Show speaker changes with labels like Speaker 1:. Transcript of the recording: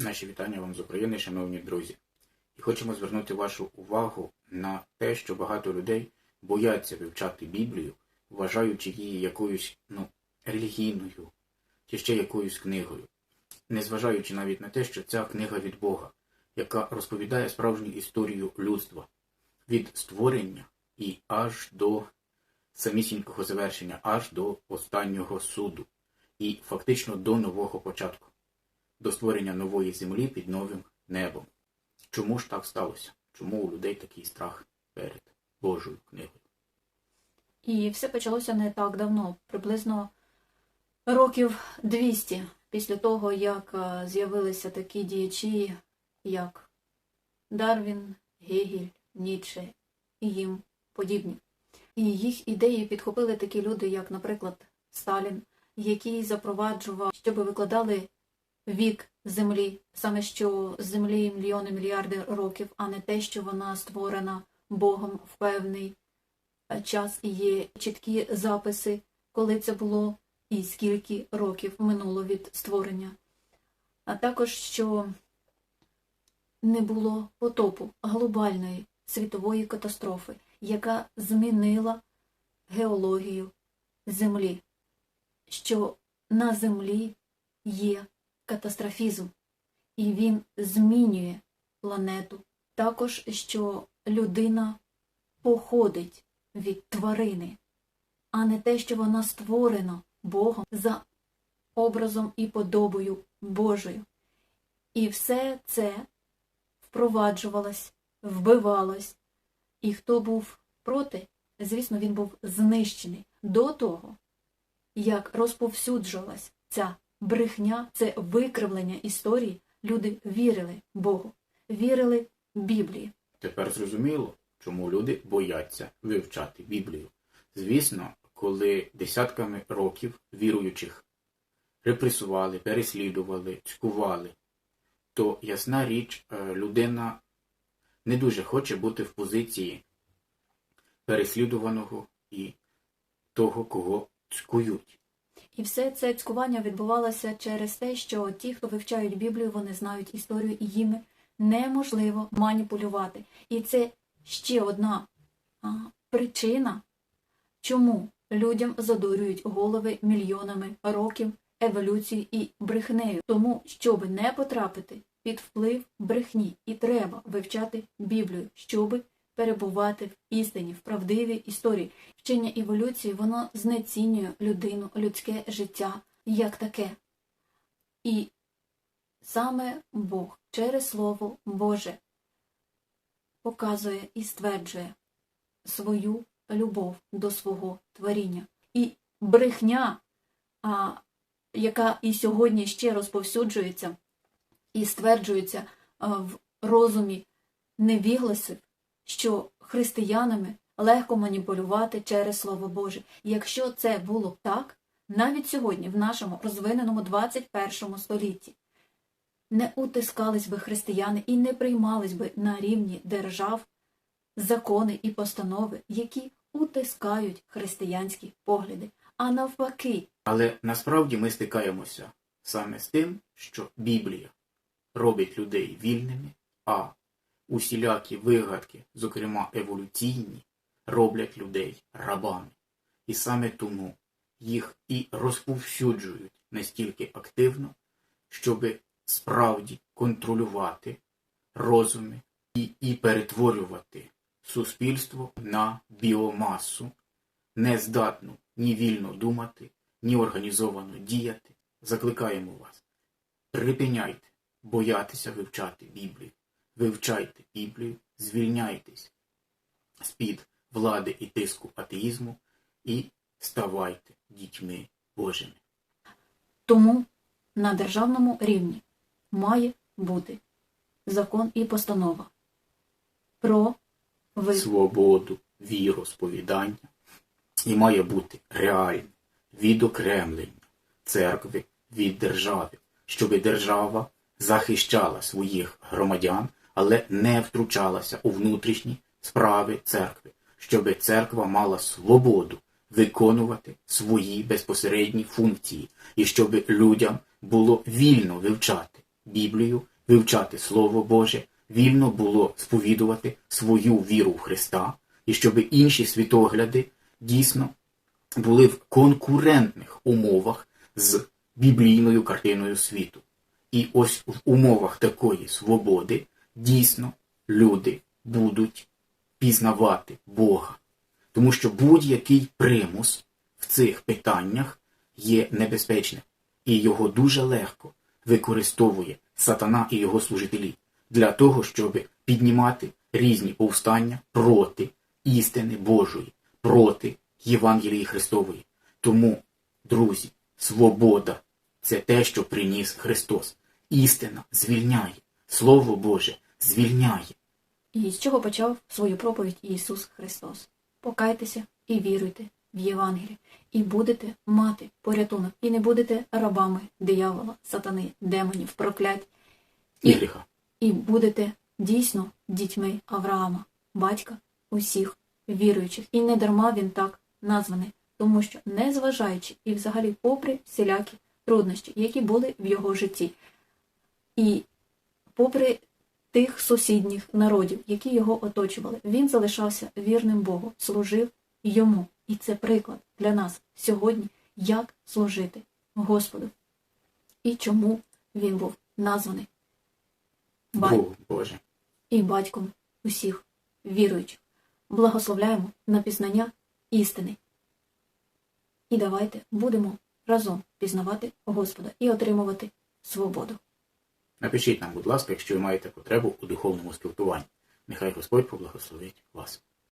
Speaker 1: Наші вітання вам з України, шановні друзі. І хочемо звернути вашу увагу на те, що багато людей бояться вивчати Біблію, вважаючи її якоюсь ну, релігійною чи ще якоюсь книгою, незважаючи навіть на те, що ця книга від Бога, яка розповідає справжню історію людства від створення і аж до самісінького завершення, аж до останнього суду, і фактично до нового початку до створення нової землі під новим небом. Чому ж так сталося? Чому у людей такий страх перед Божою книгою?
Speaker 2: І все почалося не так давно, приблизно років 200 після того, як е, з'явилися такі діячі, як Дарвін, Гегель, Ніцше і їм подібні. І їх ідеї підхопили такі люди, як, наприклад, Сталін, який запроваджував, щоб викладали вік землі, саме що землі мільйони мільярди років, а не те, що вона створена Богом в певний е, час і є чіткі записи, коли це було і скільки років минуло від створення. А також що не було потопу глобальної світової катастрофи, яка змінила геологію Землі, що на Землі є катастрофізм, і він змінює планету. Також що людина походить від тварини, а не те, що вона створена Богом за образом і подобою Божою. І все це впроваджувалось, вбивалось. І хто був проти, звісно, він був знищений до того, як розповсюджувалась ця брехня, це викривлення історії, люди вірили Богу, вірили Біблії.
Speaker 1: Тепер зрозуміло, чому люди бояться вивчати Біблію. Звісно, коли десятками років віруючих репресували, переслідували, цькували, то ясна річ, е, людина не дуже хоче бути в позиції переслідуваного і того, кого цькують.
Speaker 2: І все це цькування відбувалося через те, що ті, хто вивчають Біблію, вони знають історію, і їми неможливо маніпулювати. І це ще одна причина, чому людям задурюють голови мільйонами років еволюції і брехнею. Тому, щоб не потрапити під вплив брехні, і треба вивчати Біблію, щоби перебувати в істині, в правдивій історії. Вчення еволюції воно знецінює людину, людське життя як таке. І саме Бог через Слово Боже показує і стверджує свою любов до свого творіння. І брехня, а, яка і сьогодні ще розповсюджується і стверджується в розумі невігласів, що християнами легко маніпулювати через Слово Боже. І якщо це було б так, навіть сьогодні, в нашому розвиненому 21 столітті, не утискались би християни і не приймались би на рівні держав закони і постанови, які утискають християнські погляди, а навпаки,
Speaker 1: Але насправді ми стикаємося саме з тим, що Біблія робить людей вільними, а усілякі вигадки, зокрема еволюційні, роблять людей рабами. І саме тому їх і розповсюджують настільки активно, щоб справді контролювати розуми і, і перетворювати суспільство на біомасу, не здатну ні вільно думати, ні організовано діяти. Закликаємо вас. Припиняйте боятися вивчати Біблію. Вивчайте Біблію, звільняйтесь з-під влади і тиску атеїзму і ставайте дітьми Божими.
Speaker 2: тому на державному рівні має бути закон і постанова про ви...
Speaker 1: свободу віросповідання і має бути реальне відокремлення церкви від держави, щоб держава захищала своїх громадян, але не втручалася у внутрішні справи церкви, щоб церква мала свободу виконувати свої безпосередні функції, і щоб людям було вільно вивчати Біблію вивчати Слово Боже, вільно було сповідувати свою віру в Христа, і щоб інші світогляди дійсно були в конкурентних умовах з біблійною картиною світу. І ось в умовах такої свободи дійсно люди будуть пізнавати Бога. Тому що будь-який примус в цих питаннях є небезпечним, і його дуже легко використовує сатана і його служителі для того, щоб піднімати різні повстання проти істини Божої, проти Євангелії Христової. Тому, друзі, свобода це те, що приніс Христос. Істина звільняє, Слово Боже звільняє.
Speaker 2: І з чого почав свою проповідь Ісус Христос? Покайтеся і віруйте в Євангеліє, і будете мати порятунок, і не будете рабами диявола, сатани, демонів, проклять,
Speaker 1: І
Speaker 2: І- і будете дійсно дітьми Авраама, батька усіх віруючих. І не дарма він так названий, тому що, незважаючи і взагалі попри всілякі труднощі, які були в його житті, і попри тих сусідніх народів, які його оточували, він залишався вірним Богу, служив йому. І це приклад для нас сьогодні, як служити Господу. І чому він був названий Бать-
Speaker 1: Боже.
Speaker 2: і батьком усіх віруючих. Благословляємо на пізнання істини. І давайте будемо разом пізнавати Господа і отримувати свободу.
Speaker 1: Напишіть нам, будь ласка, якщо ви маєте потребу у духовному спілкуванні. Нехай Господь поблагословить вас.